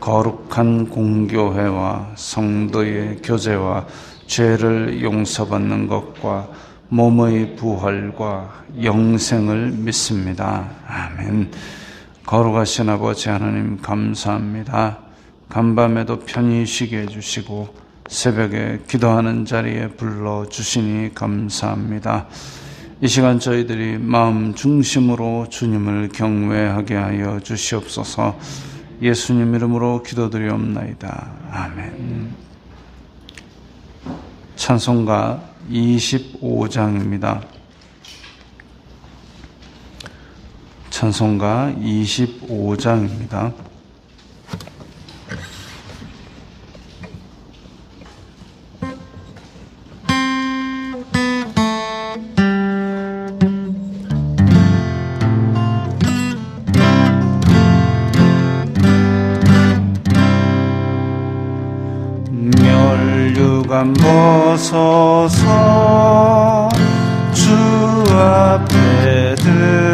거룩한 공교회와 성도의 교제와 죄를 용서받는 것과 몸의 부활과 영생을 믿습니다. 아멘. 거룩하신 아버지 하나님 감사합니다. 간밤에도 편히 쉬게 해주시고 새벽에 기도하는 자리에 불러주시니 감사합니다. 이 시간 저희들이 마음 중심으로 주님을 경외하게 하여 주시옵소서 예수님 이름으로 기도드리옵나이다. 아멘. 찬송가 25장입니다. 찬송가 25장입니다. 앞에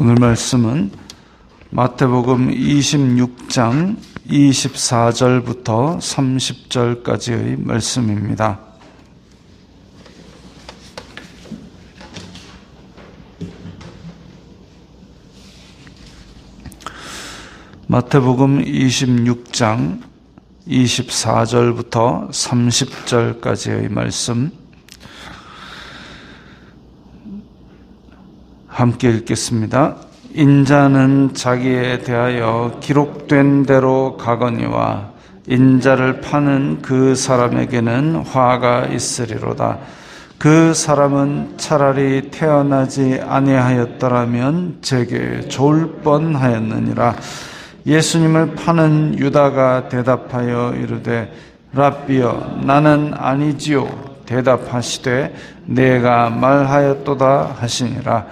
오늘 말씀은 마태복음 26장 24절부터 30절까지의 말씀입니다. 마태복음 26장 24절부터 30절까지의 말씀 함께 읽겠습니다. 인자는 자기에 대하여 기록된 대로 가거니와 인자를 파는 그 사람에게는 화가 있으리로다. 그 사람은 차라리 태어나지 아니하였더라면 제게 좋을 뻔하였느니라. 예수님을 파는 유다가 대답하여 이르되 랍비여 나는 아니지요 대답하시되 내가 말하였도다 하시니라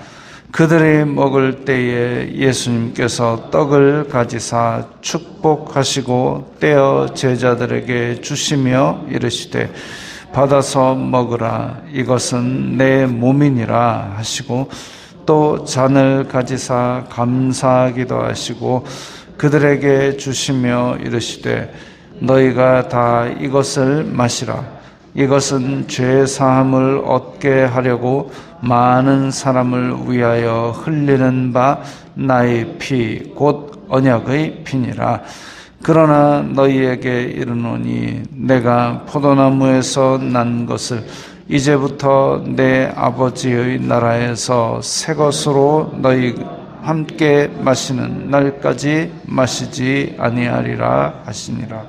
그들이 먹을 때에 예수님께서 떡을 가지사 축복하시고 떼어 제자들에게 주시며 이르시되 받아서 먹으라. 이것은 내 몸이니라 하시고 또 잔을 가지사 감사하기도 하시고 그들에게 주시며 이르시되 너희가 다 이것을 마시라. 이것은 죄 사함을 얻게 하려고 많은 사람을 위하여 흘리는 바 나의 피 곧 언약의 피니라 그러나 너희에게 이르노니 내가 포도나무에서 난 것을 이제부터 내 아버지의 나라에서 새 것으로 너희 함께 마시는 날까지 마시지 아니하리라 하시니라.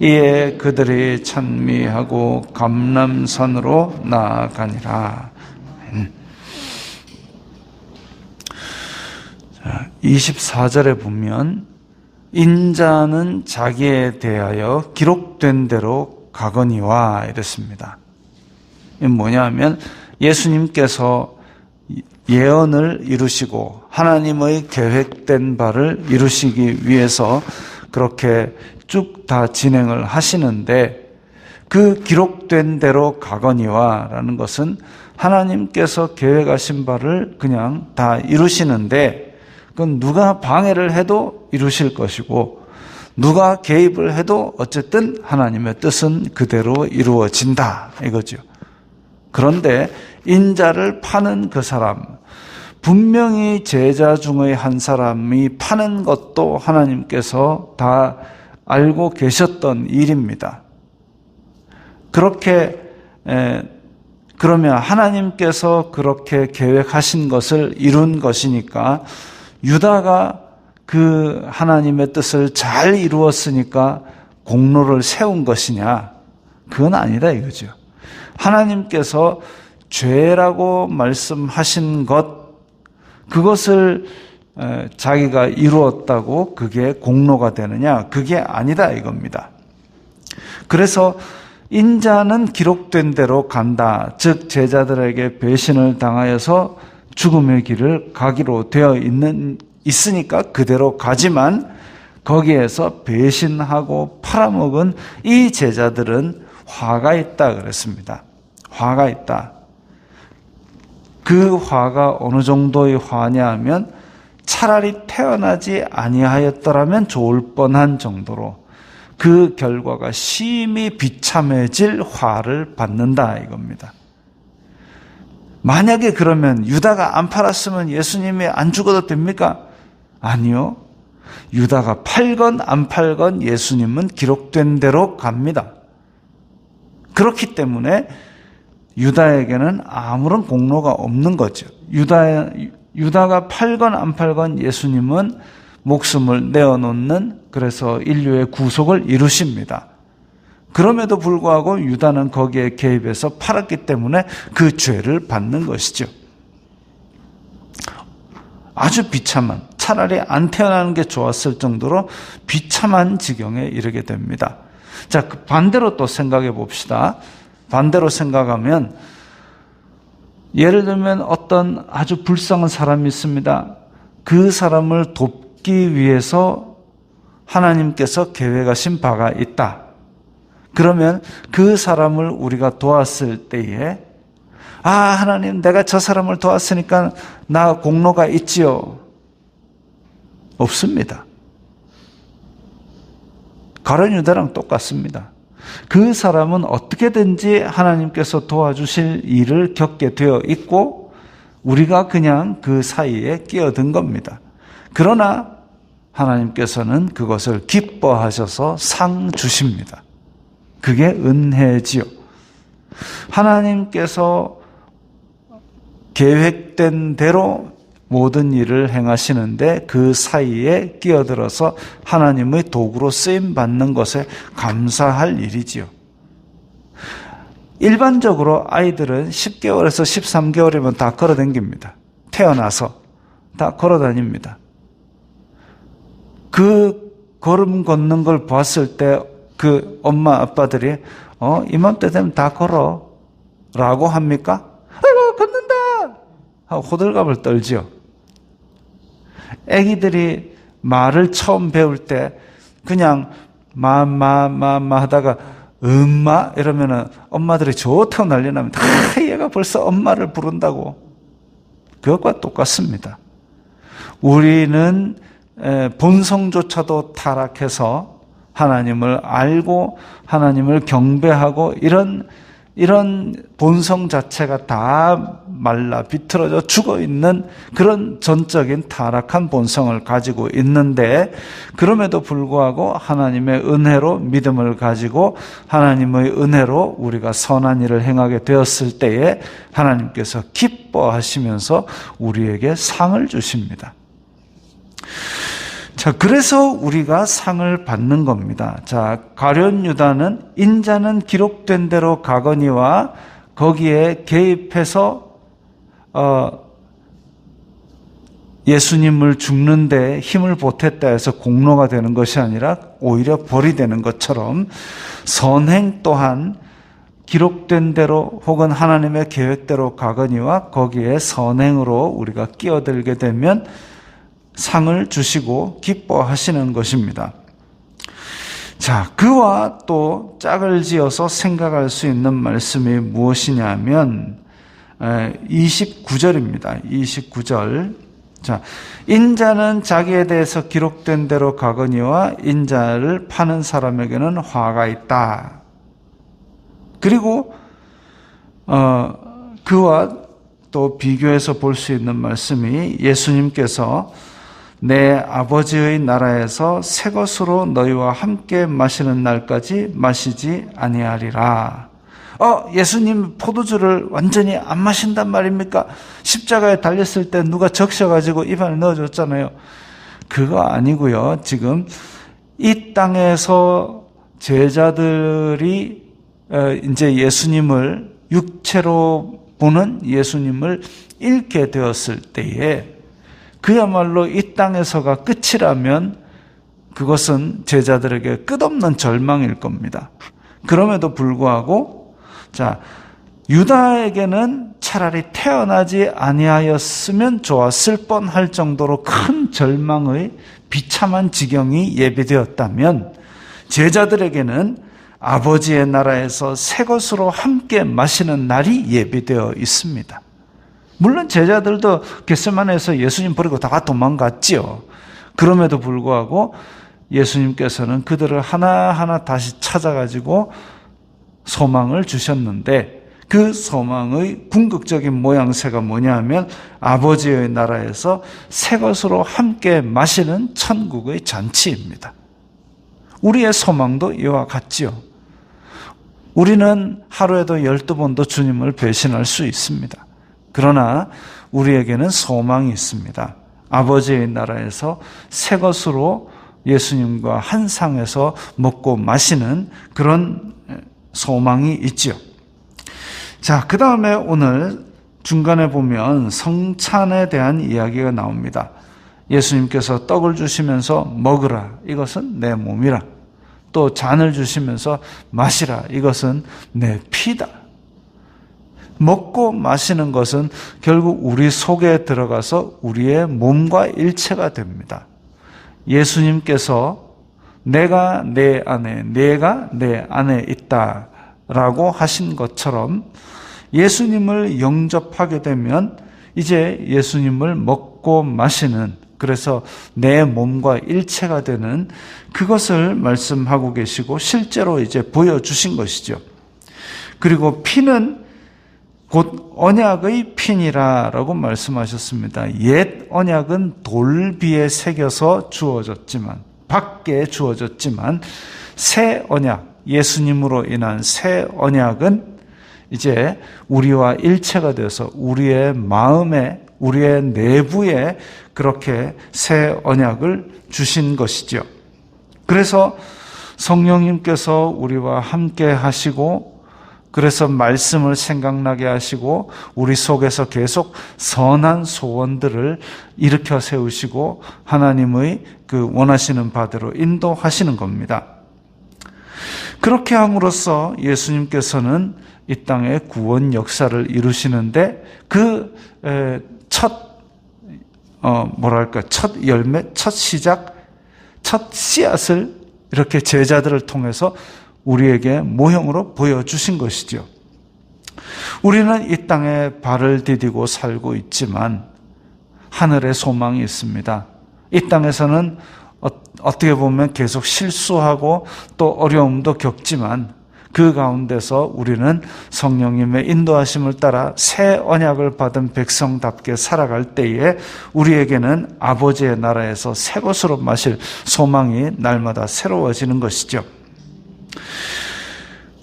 이에 그들이 찬미하고 감람산으로 나아가니라. 24절에 보면 인자는 자기에 대하여 기록된 대로 가거니와 이랬습니다. 뭐냐면 예수님께서 예언을 이루시고 하나님의 계획된 바를 이루시기 위해서 그렇게 쭉 다 진행을 하시는데 그 기록된 대로 가거니와 라는 것은 하나님께서 계획하신 바를 그냥 다 이루시는데 그건 누가 방해를 해도 이루실 것이고 누가 개입을 해도 어쨌든 하나님의 뜻은 그대로 이루어진다 이거죠. 그런데 인자를 파는 그 사람, 분명히 제자 중의 한 사람이 파는 것도 하나님께서 다 알고 계셨던 일입니다. 그렇게 그러면 하나님께서 그렇게 계획하신 것을 이룬 것이니까 유다가 그 하나님의 뜻을 잘 이루었으니까 공로를 세운 것이냐? 그건 아니다 이거죠. 하나님께서 죄라고 말씀하신 것, 그것을 자기가 이루었다고 그게 공로가 되느냐? 그게 아니다 이겁니다. 그래서 인자는 기록된 대로 간다. 즉, 제자들에게 배신을 당하여서 죽음의 길을 가기로 되어 있는, 있으니까 그대로 가지만 거기에서 배신하고 팔아먹은 이 제자들은 화가 있다 그랬습니다. 화가 있다. 그 화가 어느 정도의 화냐 하면 차라리 태어나지 아니하였더라면 좋을 뻔한 정도로 그 결과가 심히 비참해질 화를 받는다 이겁니다. 만약에 그러면 유다가 안 팔았으면 예수님이 안 죽어도 됩니까? 아니요. 유다가 팔건 안 팔건 예수님은 기록된 대로 갑니다. 그렇기 때문에 유다에게는 아무런 공로가 없는 거죠. 유다, 유다가 팔건 안 팔건 예수님은 목숨을 내어놓는 그래서 인류의 구속을 이루십니다. 그럼에도 불구하고 유다는 거기에 개입해서 팔았기 때문에 그 죄를 받는 것이죠. 아주 비참한, 차라리 안 태어나는 게 좋았을 정도로 비참한 지경에 이르게 됩니다. 자, 그 반대로 또 생각해 봅시다. 반대로 생각하면 예를 들면 어떤 아주 불쌍한 사람이 있습니다. 그 사람을 돕 기 위해서 하나님께서 계획하신 바가 있다. 그러면 그 사람을 우리가 도왔을 때에 아, 하나님, 내가 저 사람을 도왔으니까 나 공로가 있지요. 없습니다. 가론 유다랑 똑같습니다. 그 사람은 어떻게든지 하나님께서 도와주실 일을 겪게 되어 있고 우리가 그냥 그 사이에 끼어든 겁니다. 그러나 하나님께서는 그것을 기뻐하셔서 상 주십니다. 그게 은혜지요. 하나님께서 계획된 대로 모든 일을 행하시는데 그 사이에 끼어들어서 하나님의 도구로 쓰임 받는 것에 감사할 일이지요. 일반적으로 아이들은 10개월에서 13개월이면 다 걸어 댕깁니다. 태어나서 다 걸어 다닙니다. 그 걸음 걷는 걸 봤을 때 그 엄마 아빠들이 어 이맘때 되면 다 걸어 라고 합니까? 아이고 걷는다 하고 호들갑을 떨지요. 아기들이 말을 처음 배울 때 그냥 마마마마 하다가 엄마 이러면은 엄마들이 좋다고 난리 납니다. 아, 얘가 벌써 엄마를 부른다고. 그것과 똑같습니다. 우리는 본성조차도 타락해서 하나님을 알고 하나님을 경배하고 이런 이런 본성 자체가 다 말라 비틀어져 죽어 있는 그런 전적인 타락한 본성을 가지고 있는데 그럼에도 불구하고 하나님의 은혜로 믿음을 가지고 하나님의 은혜로 우리가 선한 일을 행하게 되었을 때에 하나님께서 기뻐하시면서 우리에게 상을 주십니다. 자, 그래서 우리가 상을 받는 겁니다. 자, 가련 유다는 인자는 기록된 대로 가거니와 거기에 개입해서 어, 예수님을 죽는데 힘을 보탰다 해서 공로가 되는 것이 아니라 오히려 벌이 되는 것처럼 선행 또한 기록된 대로 혹은 하나님의 계획대로 가거니와 거기에 선행으로 우리가 끼어들게 되면 상을 주시고 기뻐하시는 것입니다. 자, 그와 또 짝을 지어서 생각할 수 있는 말씀이 무엇이냐면 29절입니다. 29절. 자, 인자는 자기에 대해서 기록된 대로 가거니와 인자를 파는 사람에게는 화가 있다. 그리고 어, 그와 또 비교해서 볼 수 있는 말씀이 예수님께서 내 아버지의 나라에서 새 것으로 너희와 함께 마시는 날까지 마시지 아니하리라. 어, 예수님 포도주를 완전히 안 마신단 말입니까? 십자가에 달렸을 때 누가 적셔가지고 입안에 넣어줬잖아요. 그거 아니고요. 지금 이 땅에서 제자들이 어, 이제 예수님을 육체로 보는 예수님을 잃게 되었을 때에 그야말로 이 땅에서가 끝이라면 그것은 제자들에게 끝없는 절망일 겁니다. 그럼에도 불구하고 자 유다에게는 차라리 태어나지 아니하였으면 좋았을 뻔할 정도로 큰 절망의 비참한 지경이 예비되었다면 제자들에게는 아버지의 나라에서 새 것으로 함께 마시는 날이 예비되어 있습니다. 물론 제자들도 겟세만에서 예수님 버리고 다 도망갔지요. 그럼에도 불구하고 예수님께서는 그들을 하나하나 다시 찾아가지고 소망을 주셨는데 그 소망의 궁극적인 모양새가 뭐냐 하면 아버지의 나라에서 새 것으로 함께 마시는 천국의 잔치입니다. 우리의 소망도 이와 같지요. 우리는 하루에도 열두 번도 주님을 배신할 수 있습니다. 그러나 우리에게는 소망이 있습니다. 아버지의 나라에서 새 것으로 예수님과 한 상에서 먹고 마시는 그런 소망이 있지요. 자, 그 다음에 오늘 중간에 보면 성찬에 대한 이야기가 나옵니다. 예수님께서 떡을 주시면서 먹으라. 이것은 내 몸이라. 또 잔을 주시면서 마시라. 이것은 내 피다. 먹고 마시는 것은 결국 우리 속에 들어가서 우리의 몸과 일체가 됩니다. 예수님께서 내가 내 안에, 내가 내 안에 있다 라고 하신 것처럼 예수님을 영접하게 되면 이제 예수님을 먹고 마시는 그래서 내 몸과 일체가 되는 그것을 말씀하고 계시고 실제로 이제 보여주신 것이죠. 그리고 피는 곧 언약의 핀이라라고 말씀하셨습니다. 옛 언약은 돌비에 새겨서 주어졌지만 밖에 주어졌지만 새 언약 예수님으로 인한 새 언약은 이제 우리와 일체가 되어서 우리의 마음에 우리의 내부에 그렇게 새 언약을 주신 것이죠. 그래서 성령님께서 우리와 함께 하시고 그래서 말씀을 생각나게 하시고 우리 속에서 계속 선한 소원들을 일으켜 세우시고 하나님의 그 원하시는 바대로 인도하시는 겁니다. 그렇게 함으로써 예수님께서는 이 땅의 구원 역사를 이루시는데 그첫 어, 뭐랄까, 첫 열매, 첫 시작, 첫 씨앗을 이렇게 제자들을 통해서 우리에게 모형으로 보여주신 것이죠. 우리는 이 땅에 발을 디디고 살고 있지만 하늘의 소망이 있습니다. 이 땅에서는 어, 어떻게 보면 계속 실수하고 또 어려움도 겪지만 그 가운데서 우리는 성령님의 인도하심을 따라 새 언약을 받은 백성답게 살아갈 때에 우리에게는 아버지의 나라에서 새 것으로 마실 소망이 날마다 새로워지는 것이죠.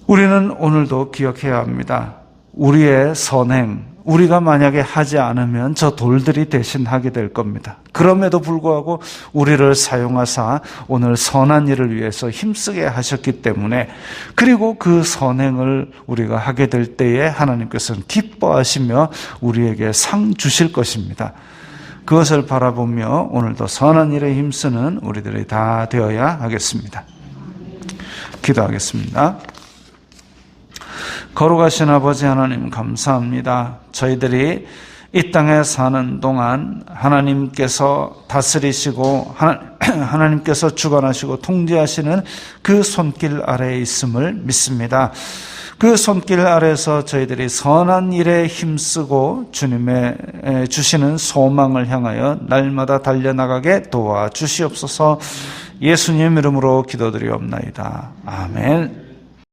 우리는 오늘도 기억해야 합니다. 우리의 선행, 우리가 만약에 하지 않으면 저 돌들이 대신 하게 될 겁니다. 그럼에도 불구하고 우리를 사용하사 오늘 선한 일을 위해서 힘쓰게 하셨기 때문에 그리고 그 선행을 우리가 하게 될 때에 하나님께서는 기뻐하시며 우리에게 상 주실 것입니다. 그것을 바라보며 오늘도 선한 일에 힘쓰는 우리들이 다 되어야 하겠습니다. 기도하겠습니다. 거룩하신 아버지 하나님 감사합니다. 저희들이 이 땅에 사는 동안 하나님께서 다스리시고 하나 님께서 주관하시고 통제하시는 그 손길 아래에 있음을 믿습니다. 그 손길 아래서 저희들이 선한 일에 힘쓰고 주님의 주시는 소망을 향하여 날마다 달려나가게 도와 주시옵소서 예수님 이름으로 기도드리옵나이다. 아멘.